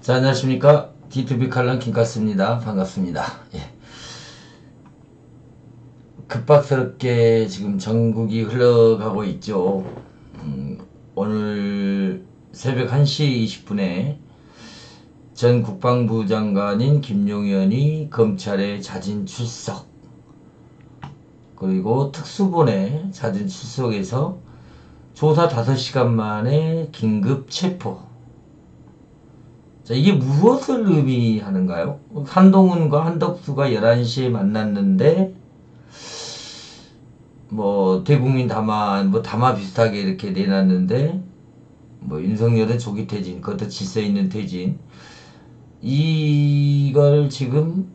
자, 안녕하십니까. D2B 칼럼 김가스입니다. 반갑습니다. 예. 급박스럽게 지금 전국이 흘러가고 있죠. 음, 오늘 새벽 1시 20분에 전 국방부 장관인 김용현이 검찰에 자진 출석. 그리고 특수본에 자진 출석해서 조사 5시간 만에 긴급 체포. 자, 이게 무엇을 의미하는가요? 한동훈과 한덕수가 11시에 만났는데, 뭐, 대국민 담화, 뭐, 담화 비슷하게 이렇게 내놨는데, 뭐, 윤석열은 조기 퇴진, 그것도 질서 있는 퇴진. 이걸 지금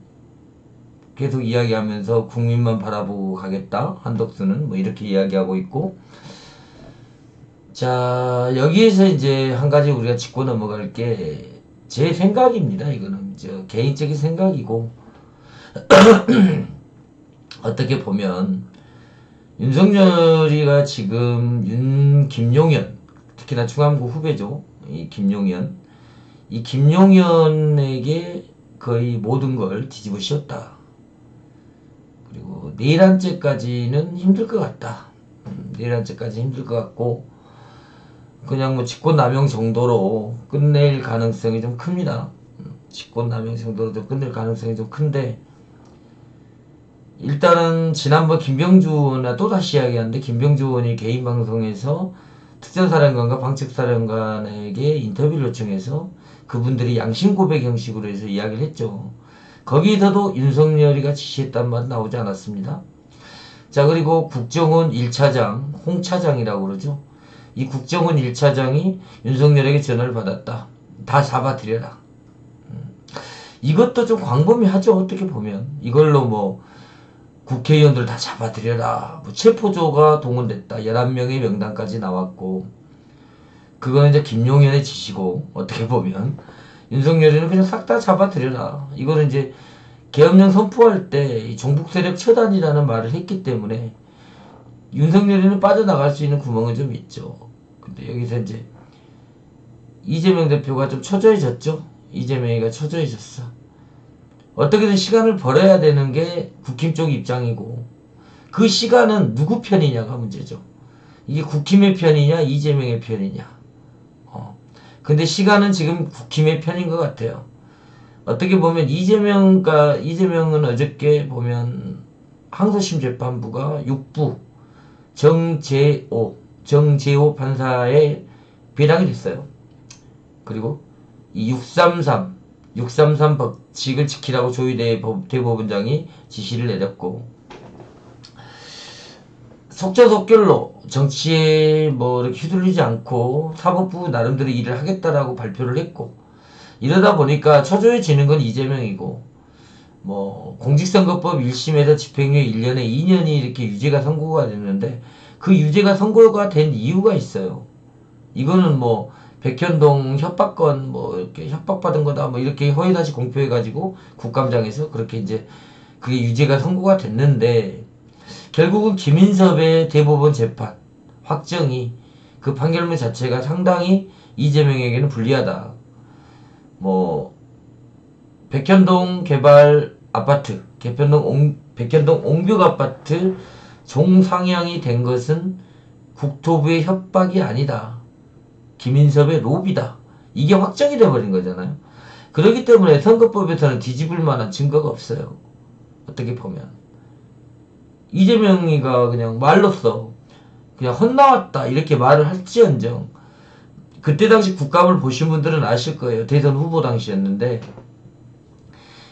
계속 이야기하면서 국민만 바라보고 가겠다. 한덕수는 뭐, 이렇게 이야기하고 있고, 자, 여기에서 이제 한 가지 우리가 짚고 넘어갈 게 제 생각입니다. 이거는 저 개인적인 생각이고 어떻게 보면 윤석열이가 지금 윤 김용현 특히나 중앙부 후배죠. 이 김용현 이 김용현에게 거의 모든 걸 뒤집어 씌웠다. 그리고 내란죄까지는 힘들 것 같다. 음, 내란죄까지 힘들 것 같고 그냥 뭐 직권남용 정도로 끝낼 가능성이 좀 큽니다. 음, 직권남용 정도로 좀 끝낼 가능성이 좀 큰데 일단은 지난번 김병주 의원과 또다시 이야기하는데 김병주 의원이 개인 방송에서 특전사령관과 방책사령관에게 인터뷰를 요청해서 그분들이 양심 고백 형식으로 해서 이야기를 했죠. 거기서도 윤석열이가 지시했단 말 나오지 않았습니다. 자 그리고 국정원 1차장 홍 차장이라고 그러죠. 이 국정원 1차장이 윤석열에게 전화를 받았다. 다 잡아들여라. 음. 이것도 좀 광범위하죠. 어떻게 보면. 이걸로 뭐 국회의원들 다 잡아들여라. 뭐 체포조가 동원됐다. 11명의 명단까지 나왔고 그거는 이제 김용현의 지시고 어떻게 보면 윤석열이는 그냥 싹 다 잡아들여라. 이거는 이제 계엄령 선포할 때이 종북 세력 처단이라는 말을 했기 때문에 윤석열이는 빠져나갈 수 있는 구멍은 좀 있죠. 근데 여기서 이제 이재명 대표가 좀 초조해졌죠. 이재명이가 초조해졌어. 어떻게든 시간을 벌어야 되는 게 국힘 쪽 입장이고 그 시간은 누구 편이냐가 문제죠. 이게 국힘의 편이냐 이재명의 편이냐. 어. 근데 시간은 지금 국힘의 편인 것 같아요. 어떻게 보면 이재명과 이재명은 어저께 보면 항소심 재판부가 6부 정재호 정재호 판사의 배당이 됐어요. 그리고 이 633, 633 법칙을 지키라고 조희대 법- 대법원장이 지시를 내렸고, 속전속결로 정치에 뭐 이렇게 휘둘리지 않고 사법부 나름대로 일을 하겠다라고 발표를 했고, 이러다 보니까 초조해지는 건 이재명이고, 뭐, 공직선거법 1심에서 집행유예 1년에 2년이 이렇게 유죄가 선고가 됐는데, 그 유죄가 선고가 된 이유가 있어요. 이거는 뭐 백현동 협박건 뭐 이렇게 협박받은 거다 뭐 이렇게 허위사실 공표해 가지고 국감장에서 그렇게 이제 그게 유죄가 선고가 됐는데 결국은 김인섭의 대법원 재판 확정이 그 판결문 자체가 상당히 이재명에게는 불리하다. 뭐 백현동 개발 아파트, 백현동 옹, 백현동 옹벽 아파트 종상향이 된 것은 국토부의 협박이 아니다. 김인섭의 로비다. 이게 확정이 돼버린 거잖아요. 그렇기 때문에 선거법에서는 뒤집을 만한 증거가 없어요. 어떻게 보면. 이재명이가 그냥 말로써 그냥 헛나왔다. 이렇게 말을 할지언정. 그때 당시 국감을 보신 분들은 아실 거예요. 대선 후보 당시였는데.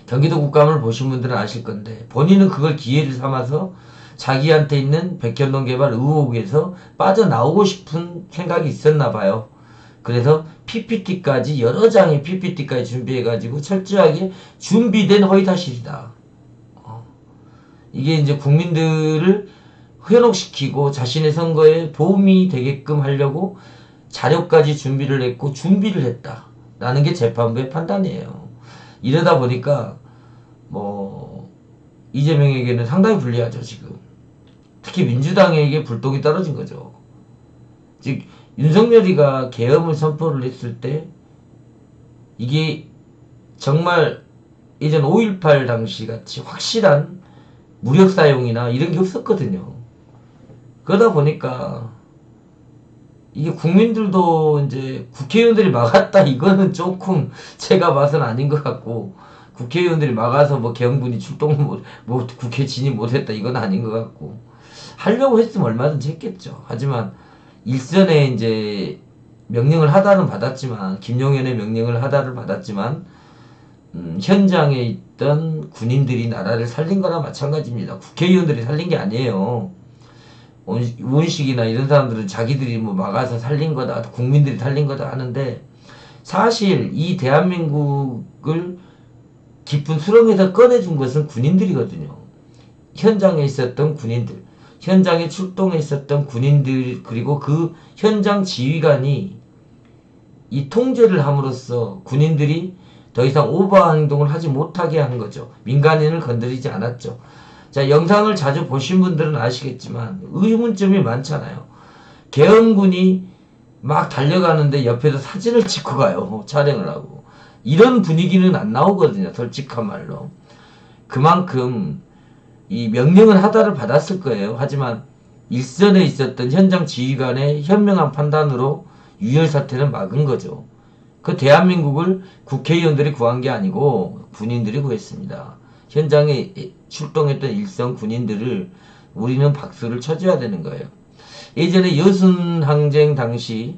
경기도 국감을 보신 분들은 아실 건데. 본인은 그걸 기회를 삼아서 자기한테 있는 백현동 개발 의혹에서 빠져나오고 싶은 생각이 있었나 봐요. 그래서 PPT까지 여러 장의 PPT까지 준비해가지고 철저하게 준비된 허위사실이다. 어. 이게 이제 국민들을 현혹시키고 자신의 선거에 도움이 되게끔 하려고 자료까지 준비를 했고 준비를 했다. 라는 게 재판부의 판단이에요. 이러다 보니까 뭐 이재명에게는 상당히 불리하죠 지금. 특히 민주당에게 불똥이 떨어진 거죠. 즉 윤석열이가 계엄을 선포를 했을 때 이게 정말 예전 5.18 당시 같이 확실한 무력 사용이나 이런 게 없었거든요. 그러다 보니까 이게 국민들도 이제 국회의원들이 막았다 이거는 조금 제가 봐서는 아닌 것 같고 국회의원들이 막아서 뭐 개헌군이 출동을 못, 뭐 국회 진입 못했다 이건 아닌 것 같고 하려고 했으면 얼마든지 했겠죠. 하지만 일선에 이제 명령을 하다는 받았지만 김용현의 명령을 하다를 받았지만 음, 현장에 있던 군인들이 나라를 살린 거나 마찬가지입니다. 국회의원들이 살린 게 아니에요. 원- 원식이나 이런 사람들은 자기들이 뭐 막아서 살린 거다, 국민들이 살린 거다 하는데 사실 이 대한민국을 깊은 수렁에서 꺼내준 것은 군인들이거든요. 현장에 있었던 군인들, 현장에 출동해 있었던 군인들 그리고 그 현장 지휘관이 이 통제를 함으로써 군인들이 더 이상 오버한 행동을 하지 못하게 한 거죠. 민간인을 건드리지 않았죠. 자, 영상을 자주 보신 분들은 아시겠지만 의문점이 많잖아요. 계엄군이 막 달려가는데 옆에서 사진을 찍고 가요. 촬영을 하고. 이런 분위기는 안 나오거든요. 솔직한 말로. 그만큼 이 명령은 하다를 받았을 거예요. 하지만 일선에 있었던 현장 지휘관의 현명한 판단으로 유혈 사태는 막은 거죠. 그 대한민국을 국회의원들이 구한 게 아니고 군인들이 구했습니다. 현장에 출동했던 일선 군인들을 우리는 박수를 쳐줘야 되는 거예요. 예전에 여순 항쟁 당시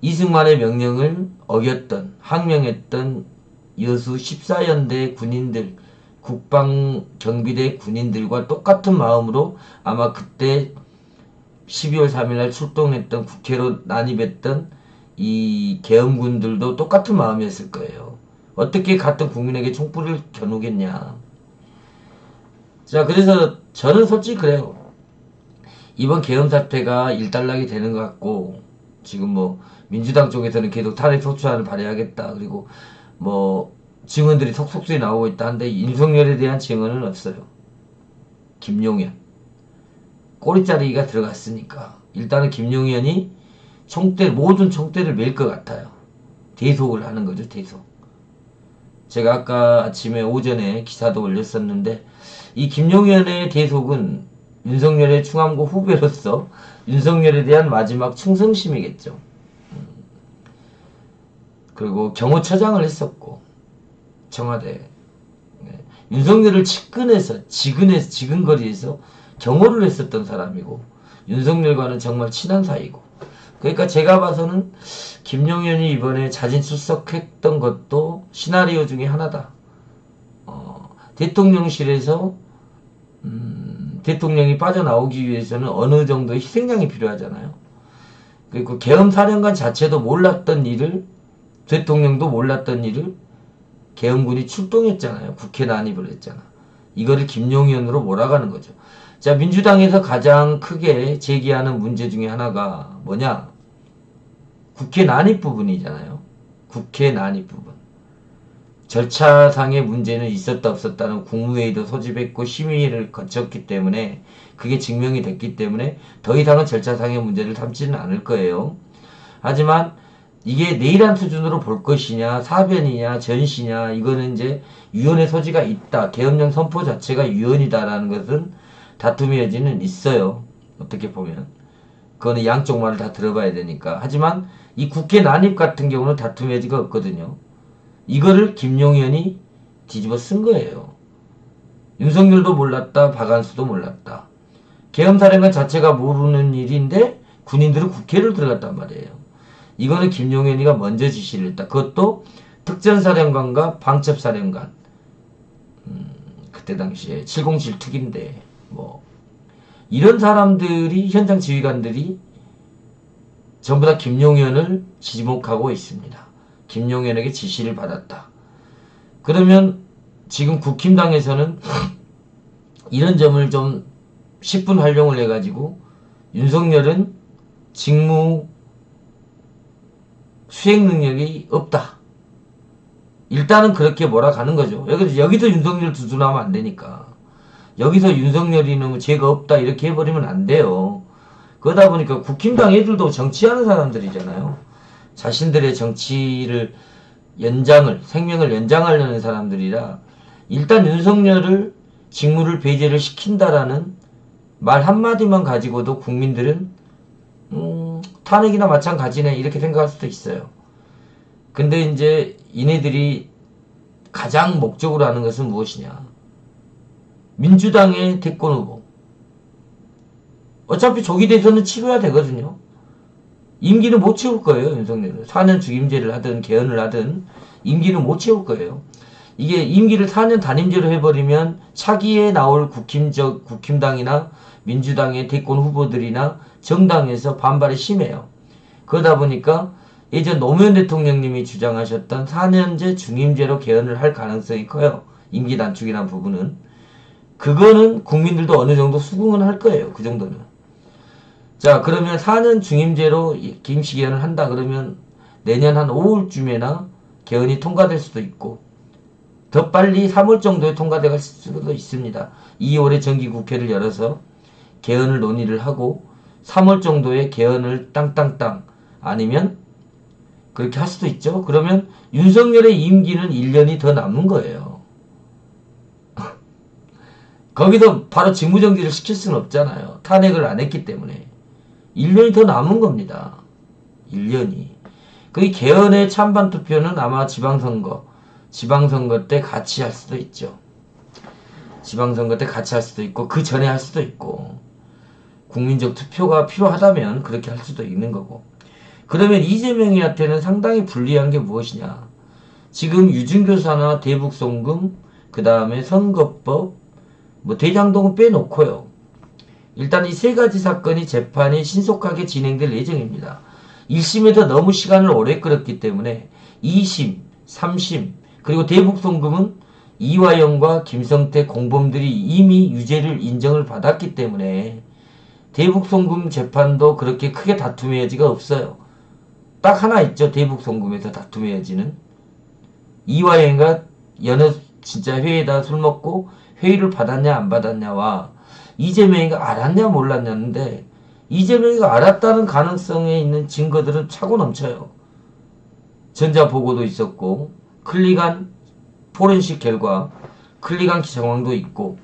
이승만의 명령을 어겼던 항명했던 여수 14연대 군인들 국방 경비대 군인들과 똑같은 마음으로 아마 그때 12월 3일날 출동했던 국회로 난입했던 이 계엄군들도 똑같은 마음이었을 거예요. 어떻게 같은 국민에게 총불을 겨누겠냐. 자, 그래서 저는 솔직히 그래요. 이번 계엄 사태가 일단락이 되는 것 같고, 지금 뭐, 민주당 쪽에서는 계속 탄핵 소추안을 발의하겠다. 그리고 뭐, 증언들이 속속들이 나오고 있다 한데, 윤석열에 대한 증언은 없어요. 김용현. 꼬리자리가 들어갔으니까. 일단은 김용현이 총대, 모든 총대를 맬 것 같아요. 대속을 하는 거죠, 대속. 제가 아까 아침에 오전에 기사도 올렸었는데, 이 김용현의 대속은 윤석열의 충암고 후배로서 윤석열에 대한 마지막 충성심이겠죠. 음. 그리고 경호처장을 했었고, 청와대. 네. 윤석열을 측근해서, 지근해서, 지근거리에서 경호를 했었던 사람이고, 윤석열과는 정말 친한 사이고, 그러니까 제가 봐서는 김용현이 이번에 자진 출석했던 것도 시나리오 중에 하나다. 어, 대통령실에서 음, 대통령이 빠져나오기 위해서는 어느 정도의 희생양이 필요하잖아요. 그리고 계엄 사령관 자체도 몰랐던 일을 대통령도 몰랐던 일을 계엄군이 출동했잖아요. 국회 난입을 했잖아. 이거를 김용현으로 몰아가는 거죠. 자, 민주당에서 가장 크게 제기하는 문제 중에 하나가 뭐냐? 국회 난입 부분이잖아요. 국회 난입 부분. 절차상의 문제는 있었다 없었다는 국무회의도 소집했고 심의를 거쳤기 때문에 그게 증명이 됐기 때문에 더 이상은 절차상의 문제를 삼지는 않을 거예요. 하지만 이게 내일한 수준으로 볼 것이냐, 사변이냐, 전시냐, 이거는 이제 유언의 소지가 있다. 계엄령 선포 자체가 유언이다라는 것은 다툼의 여지는 있어요. 어떻게 보면. 그거는 양쪽 말을 다 들어봐야 되니까. 하지만 이 국회 난입 같은 경우는 다툼의 여지가 없거든요. 이거를 김용현이 뒤집어 쓴 거예요. 윤석열도 몰랐다, 박안수도 몰랐다. 계엄사령관 자체가 모르는 일인데 군인들은 국회를 들어갔단 말이에요. 이거는 김용현이가 먼저 지시를 했다. 그것도 특전사령관과 방첩사령관. 음, 그때 당시에 707 특인데 뭐 이런 사람들이 현장 지휘관들이 전부 다 김용현을 지목하고 있습니다. 김용현에게 지시를 받았다. 그러면 지금 국힘당에서는 이런 점을 좀 10분 활용을 해가지고 윤석열은 직무 수행 능력이 없다. 일단은 그렇게 몰아가는 거죠. 여기서, 여기서 윤석열 두둔하면 안 되니까. 여기서 윤석열이는 뭐 죄가 없다 이렇게 해버리면 안 돼요. 그러다 보니까 국힘당 애들도 정치하는 사람들이잖아요. 자신들의 정치를 연장을 생명을 연장하려는 사람들이라 일단 윤석열을 직무를 배제를 시킨다라는 말 한마디만 가지고도 국민들은 음, 탄핵이나 마찬가지네 이렇게 생각할 수도 있어요. 근데 이제 이네들이 가장 목적으로 하는 것은 무엇이냐? 민주당의 대권 후보. 어차피 조기 대선은 치러야 되거든요. 임기는 못 채울 거예요, 윤석열은. 4년 중임제를 하든 개헌을 하든 임기는 못 채울 거예요. 이게 임기를 4년 단임제로 해버리면 차기에 나올 국힘적 국힘당이나 민주당의 대권 후보들이나 정당에서 반발이 심해요. 그러다 보니까 예전 노무현 대통령님이 주장하셨던 4년제 중임제로 개헌을 할 가능성이 커요. 임기 단축이라는 부분은. 그거는 국민들도 어느 정도 수긍은 할 거예요. 그 정도는. 자, 그러면 4년 중임제로 김씨 개헌을 한다 그러면 내년 한 5월쯤에나 개헌이 통과될 수도 있고 더 빨리 3월 정도에 통과될 수도 있습니다. 2월에 정기국회를 열어서 개헌을 논의를 하고 3월 정도에 개헌을 땅땅땅 아니면 그렇게 할 수도 있죠. 그러면 윤석열의 임기는 1년이 더 남은 거예요. 거기서 바로 직무정지를 시킬 수는 없잖아요. 탄핵을 안 했기 때문에. 1년이 더 남은 겁니다. 1년이. 그 개헌의 찬반 투표는 아마 지방선거, 지방선거 때 같이 할 수도 있죠. 지방선거 때 같이 할 수도 있고, 그 전에 할 수도 있고, 국민적 투표가 필요하다면 그렇게 할 수도 있는 거고. 그러면 이재명이한테는 상당히 불리한 게 무엇이냐? 지금 유증교사나 대북송금, 그 다음에 선거법, 뭐 대장동은 빼놓고요. 일단 이 세 가지 사건이 재판이 신속하게 진행될 예정입니다. 1심에서 너무 시간을 오래 끌었기 때문에 2심, 3심, 그리고 대북송금은 이화영과 김성태 공범들이 이미 유죄를 인정을 받았기 때문에 대북송금 재판도 그렇게 크게 다툼의 여지가 없어요. 딱 하나 있죠. 대북송금에서 다툼의 여지는. 이화영과 여느 진짜 회의에다 술 먹고 회의를 받았냐 안 받았냐와 이재명이가 알았냐 몰랐냐인데 이재명이가 알았다는 가능성에 있는 증거들은 차고 넘쳐요. 전자보고도 있었고 클릭한 포렌식 결과 클릭한 정황도 있고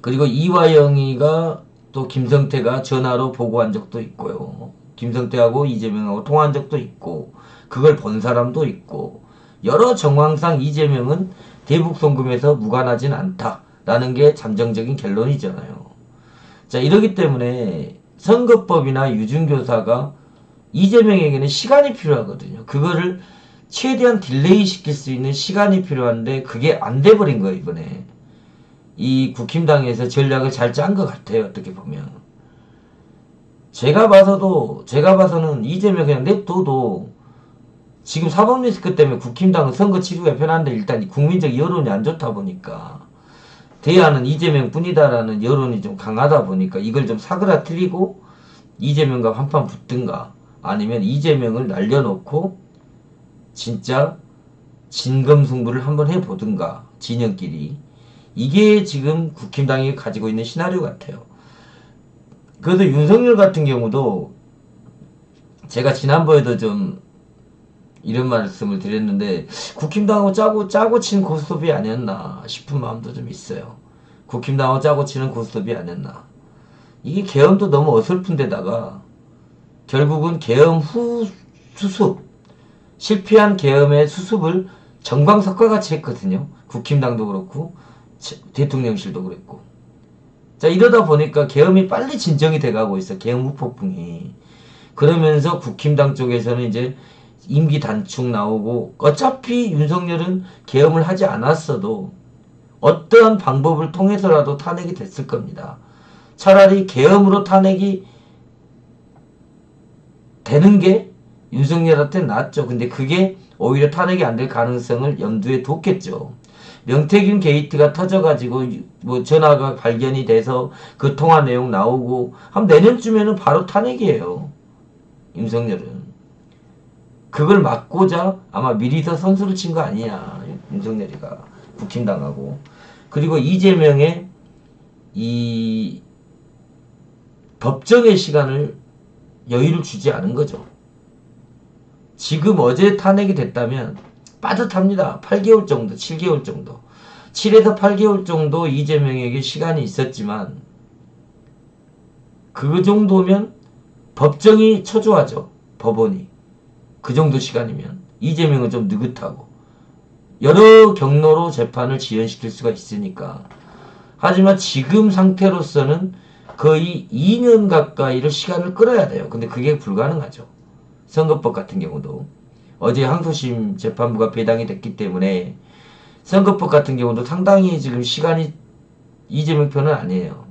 그리고 이화영이가 또 김성태가 전화로 보고한 적도 있고요. 김성태하고 이재명하고 통화한 적도 있고 그걸 본 사람도 있고 여러 정황상 이재명은 대북 송금에서 무관하진 않다라는 게 잠정적인 결론이잖아요. 자 이러기 때문에 선거법이나 유증교사가 이재명에게는 시간이 필요하거든요. 그거를 최대한 딜레이 시킬 수 있는 시간이 필요한데 그게 안 돼버린 거예요 이번에. 이 국힘당에서 전략을 잘 짠 것 같아요 어떻게 보면. 제가 봐서도 제가 봐서는 이재명 그냥 냅둬도 지금 사법 리스크 때문에 국힘당은 선거 치르기가 편한데 일단 국민적 여론이 안 좋다 보니까 대안은 이재명 뿐이다라는 여론이 좀 강하다 보니까 이걸 좀 사그라뜨리고 이재명과 한판 붙든가 아니면 이재명을 날려놓고 진짜 진검승부를 한번 해보든가 진영끼리 이게 지금 국힘당이 가지고 있는 시나리오 같아요. 그래도 윤석열 같은 경우도 제가 지난번에도 좀 이런 말씀을 드렸는데 국힘당하고 짜고 짜고 치는 고스톱이 아니었나 싶은 마음도 좀 있어요. 국힘당하고 짜고 치는 고스톱이 아니었나. 이게 계엄도 너무 어설픈 데다가 결국은 계엄 후 수습 실패한 계엄의 수습을 정광석과 같이 했거든요. 국힘당도 그렇고 대통령실도 그랬고. 자 이러다 보니까 계엄이 빨리 진정이 돼가고 있어. 계엄 후폭풍이. 그러면서 국힘당 쪽에서는 이제 임기 단축 나오고 어차피 윤석열은 계엄을 하지 않았어도 어떠한 방법을 통해서라도 탄핵이 됐을 겁니다. 차라리 계엄으로 탄핵이 되는 게 윤석열한테 낫죠. 근데 그게 오히려 탄핵이 안 될 가능성을 염두에 뒀겠죠. 명태균 게이트가 터져가지고 뭐 전화가 발견이 돼서 그 통화 내용 나오고 한 내년쯤에는 바로 탄핵이에요. 윤석열은. 그걸 막고자 아마 미리서 선수를 친 거 아니냐 윤석열이가 국힘당하고 그리고 이재명의 이 법정의 시간을 여유를 주지 않은 거죠. 지금 어제 탄핵이 됐다면 빠듯합니다. 8개월 정도, 7개월 정도. 7에서 8개월 정도 이재명에게 시간이 있었지만 그 정도면 법정이 초조하죠. 법원이. 그 정도 시간이면 이재명은 좀 느긋하고 여러 경로로 재판을 지연시킬 수가 있으니까 하지만 지금 상태로서는 거의 2년 가까이를 시간을 끌어야 돼요. 근데 그게 불가능하죠. 선거법 같은 경우도 어제 항소심 재판부가 배당이 됐기 때문에 선거법 같은 경우도 상당히 지금 시간이 이재명 편은 아니에요.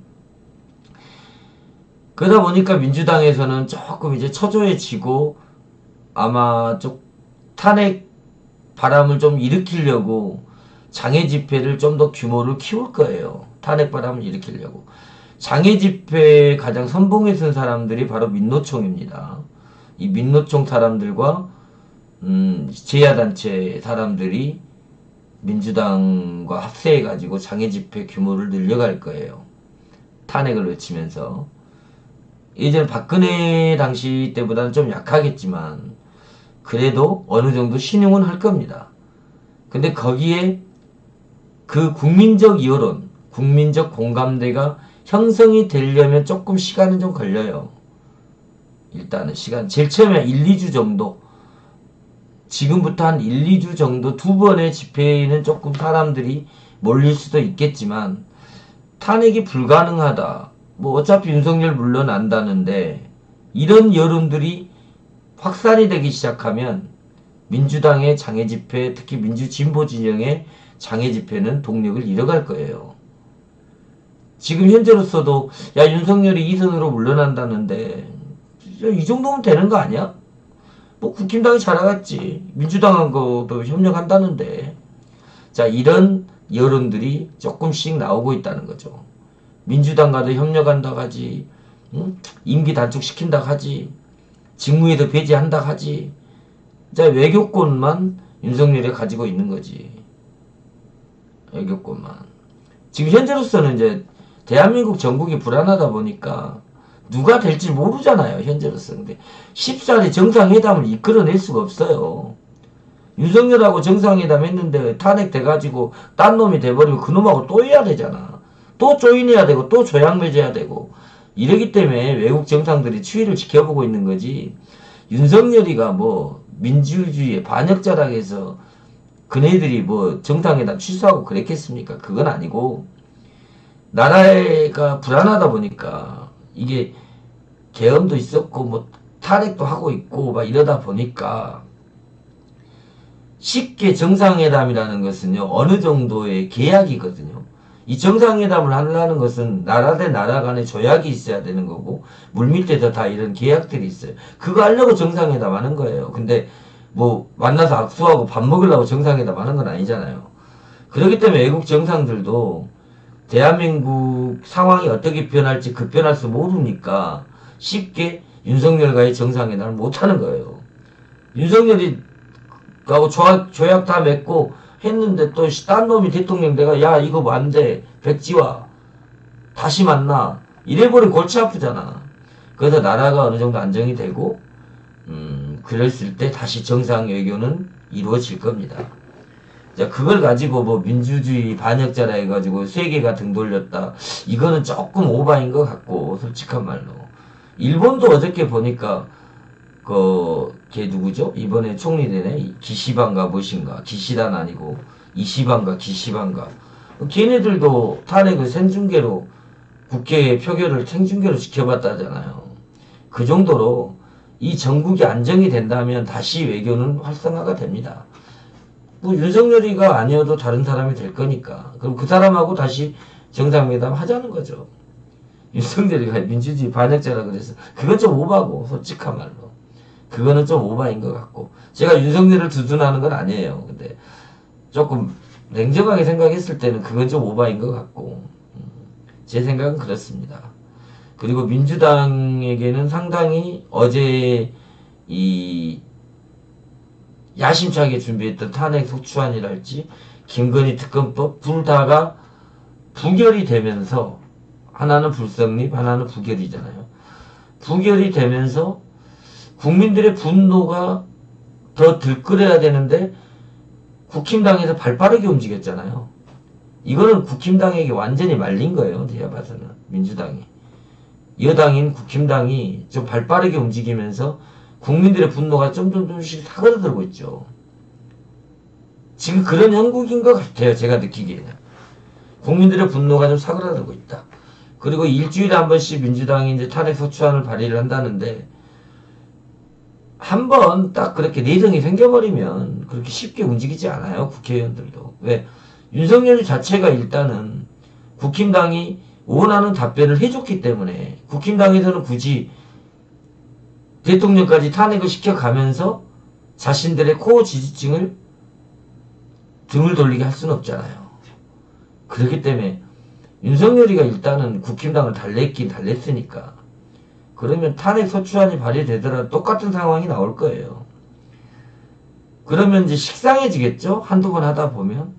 그러다 보니까 민주당에서는 조금 이제 처조해지고 아마 좀 탄핵 바람을 좀 일으키려고 장애 집회를 좀 더 규모를 키울 거예요. 탄핵 바람을 일으키려고. 장애 집회에 가장 선봉에 선 사람들이 바로 민노총입니다. 이 민노총 사람들과 음, 제야단체 사람들이 민주당과 합세해가지고 장애 집회 규모를 늘려갈 거예요. 탄핵을 외치면서. 예전 박근혜 당시 때보다는 좀 약하겠지만, 그래도 어느 정도 신용은 할 겁니다. 근데 거기에 그 국민적 여론, 국민적 공감대가 형성이 되려면 조금 시간은 좀 걸려요. 일단은 시간. 제일 처음에 1, 2주 정도. 지금부터 한 1, 2주 정도 두 번의 집회에는 조금 사람들이 몰릴 수도 있겠지만 탄핵이 불가능하다. 뭐 어차피 윤석열 물러난다는데 이런 여론들이 확산이 되기 시작하면 민주당의 장애 집회, 특히 민주 진보 진영의 장애 집회는 동력을 잃어갈 거예요. 지금 현재로서도 야 윤석열이 이선으로 물러난다는데 이 정도면 되는 거 아니야? 뭐 국힘당이 잘하겠지. 민주당하고도 협력한다는데. 자 이런 여론들이 조금씩 나오고 있다는 거죠. 민주당과도 협력한다 하지. 응? 임기 단축시킨다 하지. 직무에도 배제한다 하지. 자 외교권만 윤석열이 가지고 있는 거지. 외교권만. 지금 현재로서는 이제 대한민국 전국이 불안하다 보니까 누가 될지 모르잖아요, 현재로서. 근데 쉽사리 정상회담을 이끌어낼 수가 없어요. 윤석열하고 정상회담 했는데 탄핵돼가지고 딴 놈이 돼버리면 그 놈하고 또 해야 되잖아. 또 조인해야 되고 또 조약 맺어야 되고 이러기 때문에 외국 정상들이 추이를 지켜보고 있는 거지. 윤석열이가 뭐 민주주의의 반역자락해서 그네들이 뭐 정상회담 취소하고 그랬겠습니까? 그건 아니고 나라가 불안하다 보니까 이게 계엄도 있었고 뭐 탄핵도 하고 있고 막 이러다 보니까 쉽게 정상회담이라는 것은요 어느 정도의 계약이거든요. 이 정상회담을 하려는 것은 나라 대 나라 간의 조약이 있어야 되는 거고 물밑에서 다 이런 계약들이 있어요. 그거 하려고 정상회담 하는 거예요. 근데 뭐 만나서 악수하고 밥 먹으려고 정상회담 하는 건 아니잖아요. 그렇기 때문에 외국 정상들도 대한민국 상황이 어떻게 변할지 급변할 수 모르니까 쉽게 윤석열과의 정상회담을 못하는 거예요. 윤석열이 하고 조약, 조약 다 맺고 했는데 또 딴 놈이 대통령 내가 야 이거 뭐 안 돼. 백지화 다시 만나 이래버리면 골치 아프잖아. 그래서 나라가 어느 정도 안정이 되고 음 그랬을 때 다시 정상 외교는 이루어질 겁니다. 자 그걸 가지고 뭐 민주주의 반역자라 해가지고 세계가 등 돌렸다. 이거는 조금 오바인 것 같고 솔직한 말로 일본도 어저께 보니까 그걔 누구죠? 이번에 총리 되네 기시반가 무엇인가 기시단 아니고 이시반가 기시반가 걔네들도 탄핵을 생중계로 국회 표결을 생중계로 지켜봤다잖아요. 그 정도로 이 전국이 안정이 된다면 다시 외교는 활성화가 됩니다. 뭐 윤석열이가 아니어도 다른 사람이 될 거니까 그럼 그 사람하고 다시 정상회담 하자는 거죠. 윤석열이가 민주주의 반역자라 그래서 그건 좀 오바고 솔직한 말로 그거는 좀 오바인 것 같고 제가 윤석열을 두둔하는 건 아니에요. 근데 조금 냉정하게 생각했을 때는 그건 좀 오바인 것 같고 음, 제 생각은 그렇습니다. 그리고 민주당에게는 상당히 어제 이 야심차게 준비했던 탄핵 소추안이랄지 김건희 특검법 둘 다가 부결이 되면서 하나는 불성립 하나는 부결이잖아요. 부결이 되면서 국민들의 분노가 더 들끓여야 되는데 국힘당에서 발빠르게 움직였잖아요. 이거는 국힘당에게 완전히 말린 거예요. 제가 봐서는 민주당이 여당인 국힘당이 좀 발빠르게 움직이면서 국민들의 분노가 점점 점씩 사그라들고 있죠. 지금 그런 형국인 것 같아요. 제가 느끼기에는 국민들의 분노가 좀 사그라들고 있다. 그리고 일주일에 한 번씩 민주당이 이제 탄핵 소추안을 발의를 한다는데 한 번 딱 그렇게 내정이 생겨버리면 그렇게 쉽게 움직이지 않아요. 국회의원들도. 왜? 윤석열 자체가 일단은 국힘당이 원하는 답변을 해줬기 때문에 국힘당에서는 굳이 대통령까지 탄핵을 시켜가면서 자신들의 코어 지지층을 등을 돌리게 할 수는 없잖아요. 그렇기 때문에 윤석열이가 일단은 국힘당을 달랬긴 달랬으니까 그러면 탄핵 소추안이 발의되더라도 똑같은 상황이 나올 거예요. 그러면 이제 식상해지겠죠? 한두 번 하다 보면.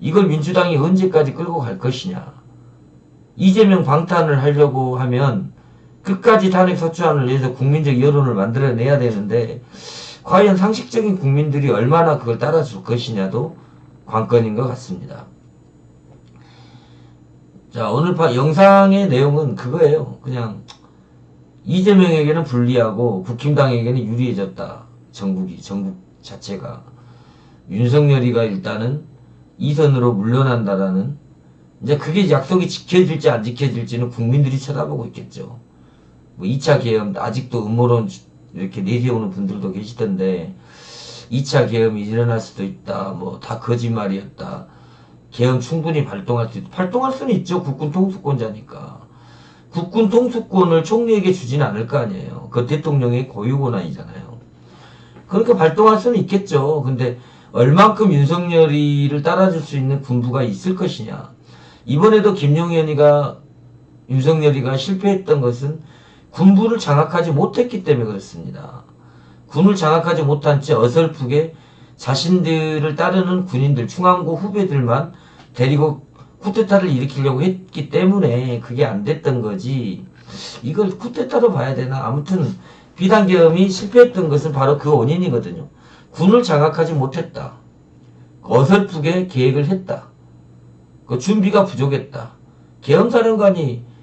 이걸 민주당이 언제까지 끌고 갈 것이냐. 이재명 방탄을 하려고 하면 끝까지 탄핵 소추안을 내서 국민적 여론을 만들어내야 되는데 과연 상식적인 국민들이 얼마나 그걸 따라줄 것이냐도 관건인 것 같습니다. 자, 오늘 봐- 영상의 내용은 그거예요. 그냥 이재명에게는 불리하고 국힘당에게는 유리해졌다. 전국이, 전국 자체가. 윤석열이가 일단은 이선으로 물러난다라는 이제 그게 약속이 지켜질지 안 지켜질지는 국민들이 쳐다보고 있겠죠. 뭐 2차 계엄 아직도 음모론 이렇게 내세우는 분들도 계시던데 2차 계엄이 일어날 수도 있다. 뭐 다 거짓말이었다. 계엄 충분히 발동할 수 있다. 발동할 수는 있죠. 국군 통수권자니까. 국군 통수권을 총리에게 주진 않을 거 아니에요. 그 대통령의 고유 권한이잖아요. 그러니까 발동할 수는 있겠죠. 근데 얼만큼 윤석열이를 따라줄 수 있는 군부가 있을 것이냐. 이번에도 김용현이가 윤석열이가 실패했던 것은 군부를 장악하지 못했기 때문에 그렇습니다. 군을 장악하지 못한 채 어설프게 자신들을 따르는 군인들, 중앙고 후배들만 데리고 쿠데타를 일으키려고 했기 때문에 그게 안 됐던 거지. 이걸 쿠데타로 봐야 되나? 아무튼 비단계엄이 실패했던 것은 바로 그 원인이거든요. 군을 장악하지 못했다. 어설프게 계획을 했다. 그 준비가 부족했다. 계엄사령관이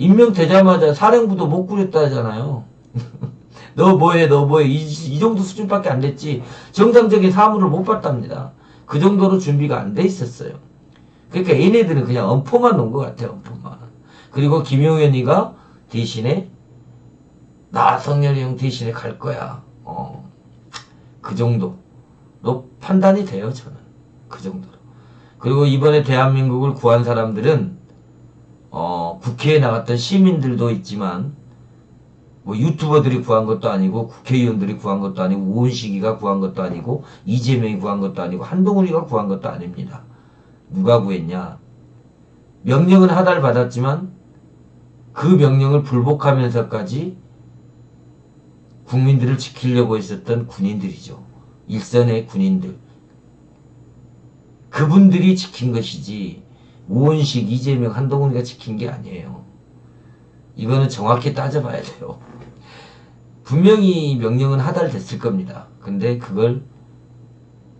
임명되자마자 사령부도 못 꾸렸다 하잖아요. 너 뭐해, 너 뭐해. 이, 이 정도 수준밖에 안 됐지. 정상적인 사무를 못 봤답니다. 그 정도로 준비가 안 돼 있었어요. 그러니까 얘네들은 그냥 엄포만 놓은 것 같아요, 엄포만. 그리고 김용현이가 대신에, 나 성렬이 형 대신에 갈 거야. 어. 그 정도. 로 판단이 돼요, 저는. 그 정도로. 그리고 이번에 대한민국을 구한 사람들은, 어, 국회에 나갔던 시민들도 있지만, 뭐 유튜버들이 구한 것도 아니고 국회의원들이 구한 것도 아니고 우원식이가 구한 것도 아니고 이재명이 구한 것도 아니고 한동훈이가 구한 것도 아닙니다. 누가 구했냐? 명령은 하달 받았지만 그 명령을 불복하면서까지 국민들을 지키려고 했었던 군인들이죠. 일선의 군인들. 그분들이 지킨 것이지 우원식, 이재명, 한동훈이가 지킨 게 아니에요. 이거는 정확히 따져봐야 돼요. 분명히 명령은 하달됐을 겁니다. 근데 그걸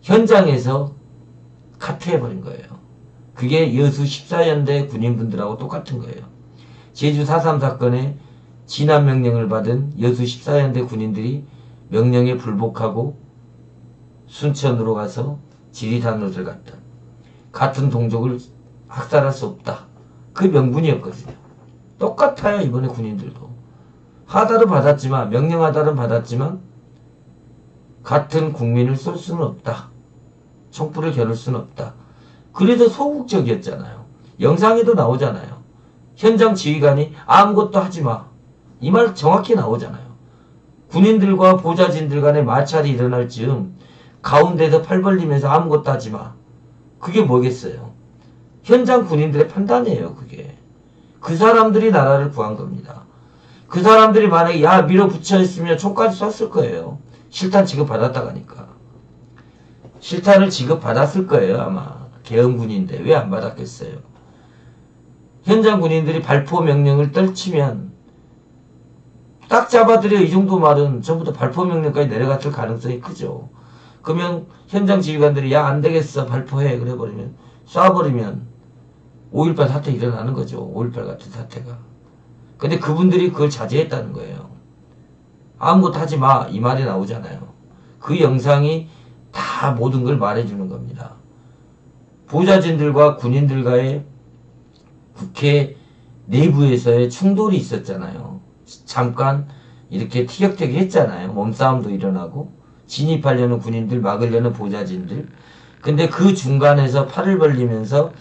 현장에서 카트해버린 거예요. 그게 여수 14연대 군인분들하고 똑같은 거예요. 제주 4.3 사건에 진압 명령을 받은 여수 14연대 군인들이 명령에 불복하고 순천으로 가서 지리산으로 들어갔다. 같은 동족을 학살할 수 없다. 그 명분이었거든요. 똑같아요, 이번에 군인들도. 하달은 받았지만, 명령 하달은 받았지만, 같은 국민을 쏠 수는 없다. 총불을 겨룰 수는 없다. 그래서 소극적이었잖아요. 영상에도 나오잖아요. 현장 지휘관이 아무것도 하지 마. 이 말 정확히 나오잖아요. 군인들과 보좌진들 간의 마찰이 일어날 즈음 가운데서 팔 벌리면서 아무것도 하지 마. 그게 뭐겠어요? 현장 군인들의 판단이에요, 그게. 그 사람들이 나라를 구한 겁니다. 그 사람들이 만약에 야 밀어붙여 있으면 총까지 쐈을 거예요. 실탄 지급받았다가니까. 실탄을 지급받았을 거예요, 아마. 계엄군인데 왜 안 받았겠어요? 현장 군인들이 발포 명령을 떨치면 딱 잡아들여 이 정도 말은 전부 다 발포 명령까지 내려갔을 가능성이 크죠. 그러면 현장 지휘관들이 야 안 되겠어 발포해 그래 버리면 쏴버리면 5.18 사태 일어나는 거죠. 5.18 같은 사태가. 근데 그분들이 그걸 자제했다는 거예요. 아무것도 하지 마 이 말이 나오잖아요. 그 영상이 다 모든 걸 말해주는 겁니다. 보좌진들과 군인들과의 국회 내부에서의 충돌이 있었잖아요. 잠깐 이렇게 티격태격 했잖아요. 몸싸움도 일어나고 진입하려는 군인들 막으려는 보좌진들. 근데 그 중간에서 팔을 벌리면서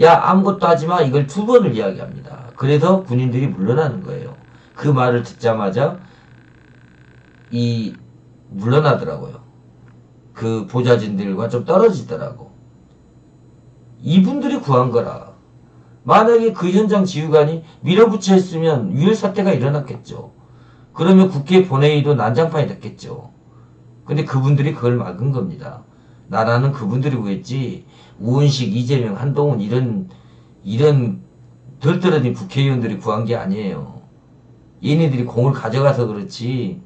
야 아무것도 하지 마 이걸 두 번을 이야기합니다. 그래서 군인들이 물러나는 거예요. 그 말을 듣자마자 이 물러나더라고요. 그 보좌진들과 좀 떨어지더라고. 이분들이 구한 거라. 만약에 그 현장 지휘관이 밀어붙여 했으면 유혈 사태가 일어났겠죠. 그러면 국회 본회의도 난장판이 됐겠죠. 근데 그분들이 그걸 막은 겁니다. 나라는 그분들이 구했지 우은식, 이재명, 한동훈 이런 이런 덜 떨어진 국회의원들이 구한 게 아니에요. 얘네들이 공을 가져가서 그렇지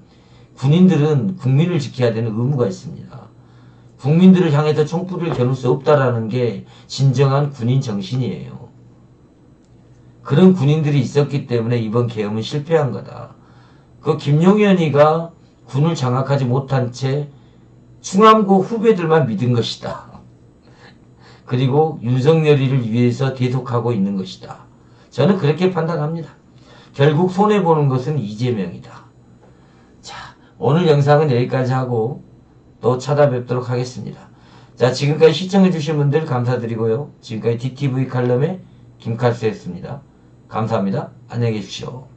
군인들은 국민을 지켜야 되는 의무가 있습니다. 국민들을 향해서 총불을 겨눌 수 없다라는 게 진정한 군인 정신이에요. 그런 군인들이 있었기 때문에 이번 계엄은 실패한 거다. 그 김용현이가 군을 장악하지 못한 채 충암고 후배들만 믿은 것이다. 그리고 윤석열이를 위해서 대속하고 있는 것이다. 저는 그렇게 판단합니다. 결국 손해보는 것은 이재명이다. 자, 오늘 영상은 여기까지 하고 또 찾아뵙도록 하겠습니다. 자, 지금까지 시청해주신 분들 감사드리고요. 지금까지 DTV 칼럼의 김칼스였습니다. 감사합니다. 안녕히 계십시오.